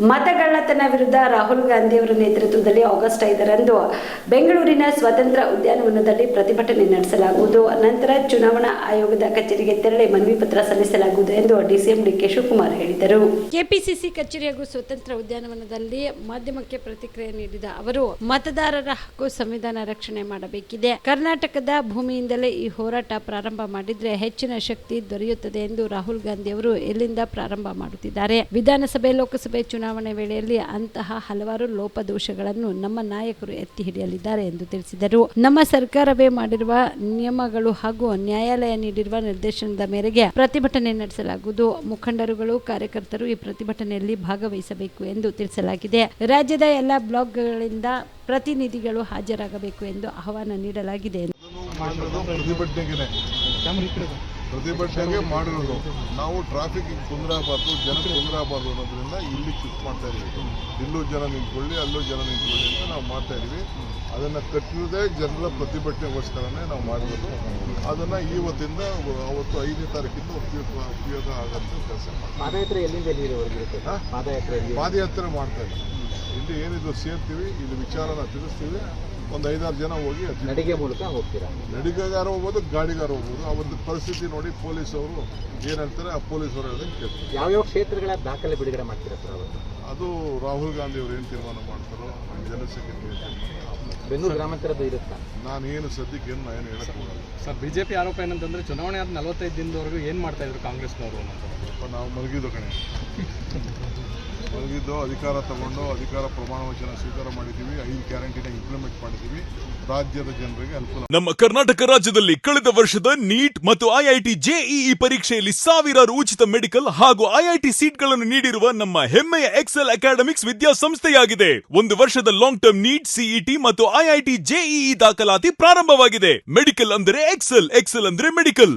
ಮತಗಳ್ಳತನ ವಿರುದ್ಧ ರಾಹುಲ್ ಗಾಂಧಿಯವರ ನೇತೃತ್ವದಲ್ಲಿ ಆಗಸ್ಟ್ ಐದರಂದು ಬೆಂಗಳೂರಿನ ಸ್ವತಂತ್ರ ಉದ್ಯಾನವನದಲ್ಲಿ ಪ್ರತಿಭಟನೆ ನಡೆಸಲಾಗುವುದು. ನಂತರ ಚುನಾವಣಾ ಆಯೋಗದ ಕಚೇರಿಗೆ ತೆರಳಿ ಮನವಿ ಪತ್ರ ಸಲ್ಲಿಸಲಾಗುವುದು ಎಂದು ಡಿಸಿಎಂ ಡಿಕೆ ಶಿವಕುಮಾರ್ ಹೇಳಿದರು. ಕೆಪಿಸಿಸಿ ಕಚೇರಿ ಹಾಗೂ ಸ್ವತಂತ್ರ ಉದ್ಯಾನವನದಲ್ಲಿ ಮಾಧ್ಯಮಕ್ಕೆ ಪ್ರತಿಕ್ರಿಯೆ ನೀಡಿದ ಅವರು, ಮತದಾರರ ಹಕ್ಕು ಸಂವಿಧಾನ ರಕ್ಷಣೆ ಮಾಡಬೇಕಿದೆ. ಕರ್ನಾಟಕದ ಭೂಮಿಯಿಂದಲೇ ಈ ಹೋರಾಟ ಪ್ರಾರಂಭ ಮಾಡಿದ್ರೆ ಹೆಚ್ಚಿನ ಶಕ್ತಿ ದೊರೆಯುತ್ತದೆ ಎಂದು ರಾಹುಲ್ ಗಾಂಧಿ ಅವರು ಎಲ್ಲಿಂದ ಪ್ರಾರಂಭ ಮಾಡುತ್ತಿದ್ದಾರೆ. ವಿಧಾನಸಭೆ, ಲೋಕಸಭೆ ಚುನಾವಣೆ ವೇಳೆಯಲ್ಲಿ ಅಂತಹ ಹಲವಾರು ಲೋಪದೋಷಗಳನ್ನು ನಮ್ಮ ನಾಯಕರು ಎತ್ತಿ ಹಿಡಿಯಲಿದ್ದಾರೆ ಎಂದು ತಿಳಿಸಿದರು. ನಮ್ಮ ಸರ್ಕಾರವೇ ಮಾಡಿರುವ ನಿಯಮಗಳು ಹಾಗೂ ನ್ಯಾಯಾಲಯ ನೀಡಿರುವ ನಿರ್ದೇಶನದ ಮೇರೆಗೆ ಪ್ರತಿಭಟನೆ ನಡೆಸಲಾಗುವುದು. ಮುಖಂಡರುಗಳು, ಕಾರ್ಯಕರ್ತರು ಈ ಪ್ರತಿಭಟನೆಯಲ್ಲಿ ಭಾಗವಹಿಸಬೇಕು ಎಂದು ತಿಳಿಸಲಾಗಿದೆ. ರಾಜ್ಯದ ಎಲ್ಲ ಬ್ಲಾಕ್ಗಳಿಂದ ಪ್ರತಿನಿಧಿಗಳು ಹಾಜರಾಗಬೇಕು ಎಂದು ಆಹ್ವಾನ ನೀಡಲಾಗಿದೆ. ಪ್ರತಿಭಟನೆಗೆ ಮಾಡಿರೋದು. ನಾವು ಟ್ರಾಫಿಕ್ ತೊಂದರೆ ಆಗಬಾರ್ದು ಜನಕ್ಕೆ ತೊಂದರೆ ಆಗಬಾರ್ದು ಅನ್ನೋದ್ರಿಂದ ಇಲ್ಲಿ ಶಿಫ್ಟ್ ಮಾಡ್ತಾ ಇದೀವಿ ಇಲ್ಲೂ ಜನ ನಿಂತ್ಕೊಳ್ಳಿ ಅಲ್ಲೂ ಜನ ನಿಂತ್ಕೊಳ್ಳಿ ಅಂತ ನಾವು ಮಾಡ್ತಾ ಇದೀವಿ ಅದನ್ನು ಕಟ್ಟಿರೋದೇ ಜನರ ಪ್ರತಿಭಟನೆಗೋಸ್ಕರನೇ ನಾವು ಮಾಡಿರೋದು. ಅದನ್ನು ಇವತ್ತಿಂದ ಅವತ್ತು ಐದನೇ ತಾರೀಕಿಂದ ಉಪಯೋಗ ಉಪಯೋಗ ಆಗಂತ ಕೆಲಸ ಮಾಡ್ತೀವಿ. ಪಾದಯಾತ್ರೆ ಮಾಡ್ತಾ ಇದ್ದೀವಿ. ಇಲ್ಲಿ ಏನಿದು ಸೇರ್ತೀವಿ ಇಲ್ಲಿ ವಿಚಾರನ ತಿಳಿಸ್ತೀವಿ. ಒಂದು ಐದಾರು ಜನ ಹೋಗಿ ನಡಿಗೆ ಮೂಲಕ ಹೋಗ್ತೀರಾ? ನಡಿಗೆಗಾರ ಹೋಗ್ಬೋದು ಗಾಡಿಗಾರ ಹೋಗ್ಬೋದು. ಆ ಒಂದು ಪರಿಸ್ಥಿತಿ ನೋಡಿ ಪೊಲೀಸ್ ಅವರು ಏನು ಹೇಳ್ತಾರೆ ಆ ಪೊಲೀಸ್ ಅವರು ಹೇಳಿದ್ರೆ ಕೇಳ್ತಾರೆ. ಯಾವ್ಯಾವ ಕ್ಷೇತ್ರಗಳ ದಾಖಲೆ ಬಿಡುಗಡೆ ಮಾಡ್ತೀರಾ ಸರ್ ಅದು ರಾಹುಲ್ ಗಾಂಧಿ ಅವರು ಏನು ತೀರ್ಮಾನ ಮಾಡ್ತಾರೋ ಜನಸಂಖ್ಯೆ ಬೆಂಗಳೂರು ಗ್ರಾಮಾಂತರದ್ದು ಇರುತ್ತಾ? ನಾನು ಏನು ಸದ್ಯಕ್ಕೆ ಏನು ನಾನು ಹೇಳಕ್ ಹೋಗಲ್ಲ. ಸರ್ ಬಿಜೆಪಿ ಆರೋಪ ಏನಂತಂದ್ರೆ ಚುನಾವಣೆ ಆದ ನಲವತ್ತೈದು ದಿನದವರೆಗೂ ಏನು ಮಾಡ್ತಾ ಇದ್ರು ಕಾಂಗ್ರೆಸ್ನವರು ಅಂತ ನಾವು ಮಲಗಿದ್ದು ಕಣೆ. ಮಲಗಿದ್ದು ಅಧಿಕಾರ ತಗೊಂಡು ಅಧಿಕಾರ ಪ್ರಮಾಣ ವಚನ ಸ್ವೀಕಾರ ಮಾಡಿದ್ದೀವಿ, ಐದು ಗ್ಯಾರಂಟಿನ ಇಂಪ್ಲಿಮೆಂಟ್ ಮಾಡಿದ್ದೀವಿ. ರಾಜ್ಯದ ಜನರಿಗೆ ಅನುಕೂಲ ನಮ್ಮ ಕರ್ನಾಟಕ ರಾಜ್ಯದಲ್ಲಿ ಕಳೆದ ವರ್ಷದ ನೀಟ್ ಮತ್ತು ಐಐಟಿ ಜೆಇಇ ಪರೀಕ್ಷೆಯಲ್ಲಿ ಸಾವಿರಾರು ಉಚಿತ ಮೆಡಿಕಲ್ ಹಾಗೂ ಐಐಟಿ ಸೀಟ್ಗಳನ್ನು ನೀಡಿರುವ ನಮ್ಮ ಹೆಮ್ಮೆಯ ಎಕ್ಸೆಲ್ ಅಕಾಡೆಮಿಕ್ಸ್ ವಿದ್ಯಾಸಂಸ್ಥೆಯಾಗಿದೆ. ಒಂದು ವರ್ಷದ ಲಾಂಗ್ ಟರ್ಮ್ ನೀಟ್ ಸಿಇಟಿ ಮತ್ತು ಐಐಟಿ ಜೆಇಇ ದಾಖಲಾತಿ ಪ್ರಾರಂಭವಾಗಿದೆ. ಮೆಡಿಕಲ್ ಅಂದರೆ ಎಕ್ಸೆಲ್ ಎಕ್ಸೆಲ್ ಅಂದ್ರೆ ಮೆಡಿಕಲ್.